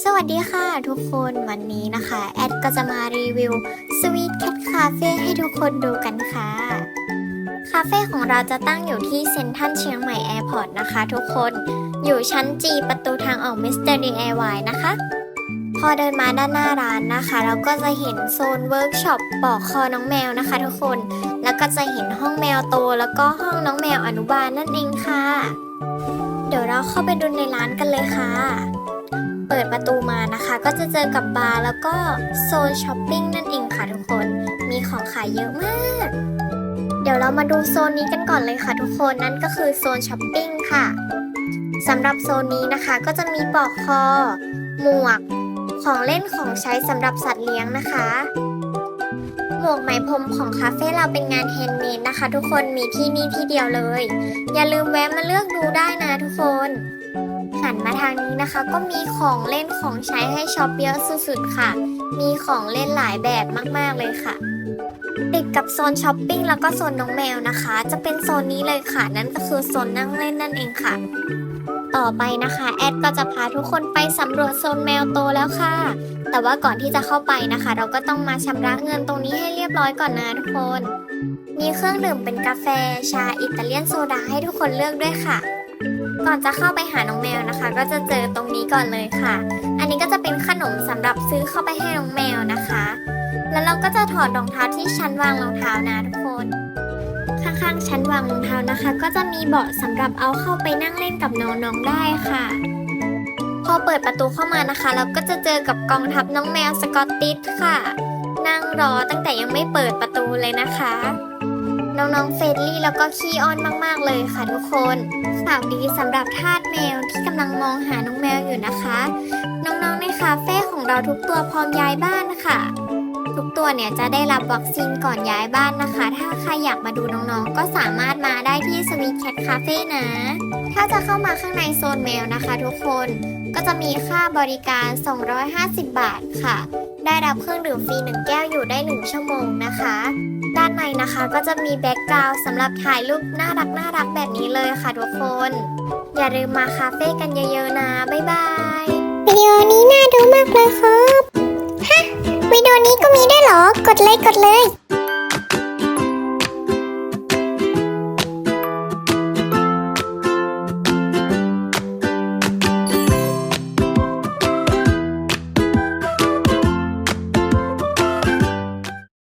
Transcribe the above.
สวัสดีค่ะทุกคนวันนี้นะคะ แอดก็จะมารีวิว Sweet Cat Cafe ให้ทุกคนดูกันค่ะ คาเฟ่ของเราจะตั้งอยู่ที่เซ็นทรัลเชียงใหม่แอร์พอร์ตนะคะทุกคนอยู่ชั้นจีประตูทางออกมิสเตอร์ดี DIY นะคะ พอเดินมาด้านหน้าร้านนะคะ เราก็จะเห็นโซนเวิร์กช็อปปอกคอน้องแมวนะคะ ทุกคนแล้วก็จะเห็นห้องแมวโตแล้วก็ห้องน้องแมวอนุบาลนั่นเองค่ะ เดี๋ยวเราเข้าไปดูในร้านกันเลยค่ะ เปิดประตูมานะคะ ก็จะเจอกับบาร์แล้วก็โซนช้อปปิ้งนั่นเองค่ะทุกคน มีของขายเยอะมาก เดี๋ยวเรามาดูโซนนี้กันก่อนเลยค่ะทุกคนนั่นก็คือโซนช้อปปิ้งค่ะสำหรับโซนนี้นะคะก็จะมีปลอกคอ หมวก ของเล่นของใช้สำหรับสัตว์เลี้ยงนะคะ หมวกไหมพรมของคาเฟ่เราเป็นงานแฮนด์เมดนะคะ ทุกคนมีที่นี่ที่เดียวเลย อย่าลืมแวะมาเลือกดูได้นะทุกคน นมาทางนี้นะคะ ก็มีของเล่นของใช้ให้ช็อปเยอะสุดๆค่ะ มีของเล่นหลายแบบมากๆเลยค่ะ ติดกับโซนช้อปปิ้งแล้วก็โซนน้องแมวนะคะ จะเป็นโซนนี้เลยค่ะ นั่นก็คือโซนนั่งเล่นนั่นเองค่ะ ต่อไปนะคะ แอดก็จะพาทุกคนไปสำรวจโซนแมวโตแล้วค่ะ แต่ว่าก่อนที่จะเข้าไปนะคะ เราก็ต้องมาชำระเงินตรงนี้ให้เรียบร้อยก่อนนะทุกคน มีเครื่องดื่มเป็นกาแฟ ชาอิตาเลียนโซดาให้ทุกคนเลือกด้วยค่ะ ก่อนจะเข้าไปหาน้องแมวนะคะ ก็จะเจอตรงนี้ก่อนเลยค่ะ อันนี้ก็จะเป็นขนมสำหรับซื้อเข้าไปให้น้องแมวนะคะ แล้วเราก็จะถอดรองเท้าที่ชั้นวางรองเท้านะทุกคน ข้างๆชั้นวางรองเท้านะคะ ก็จะมีเบาะสำหรับเอาเข้าไปนั่งเล่นกับน้องๆได้ค่ะพอเปิดประตูเข้ามานะคะ เราก็จะเจอกับกองทัพน้องแมวสกอตติชค่ะ นั่งรอตั้งแต่ยังไม่เปิดประตูเลยนะคะ น้องๆเฟรนลี่แล้วก็ขี้อ้อนมากๆเลยค่ะทุกคน ข่าวดีสำหรับทาสแมวที่กำลังมองหาน้องแมวอยู่นะคะ น้องๆในคาเฟ่ของเราทุกตัวพร้อมย้ายบ้านค่ะ ทุกตัวเนี่ยจะได้รับวัคซีนก่อนย้ายบ้านนะคะ ถ้าใครอยากมาดูน้องๆ ก็สามารถมาได้ที่สวีทแคทคาเฟ่นะ ถ้าจะเข้ามาข้างในโซนแมวนะคะ ทุกคนก็จะมีค่าบริการ 250 บาทค่ะ ได้รับเครื่องดื่มฟรีหนึ่งแก้วอยู่ได้หนึ่งชั่วโมงนะคะ ด้านในนะคะก็จะมีแบ็กกราวสำหรับถ่ายรูปน่ารักน่ารักแบบนี้เลยค่ะทุกคน อย่าลืมมาคาเฟ่กันเยอะๆนะ บ๊ายบายวิดีโอนี้น่าดูมากเลยครับ ฮะวิดีโอนี้ก็มีได้วยเหรอ กดเลยกดเลย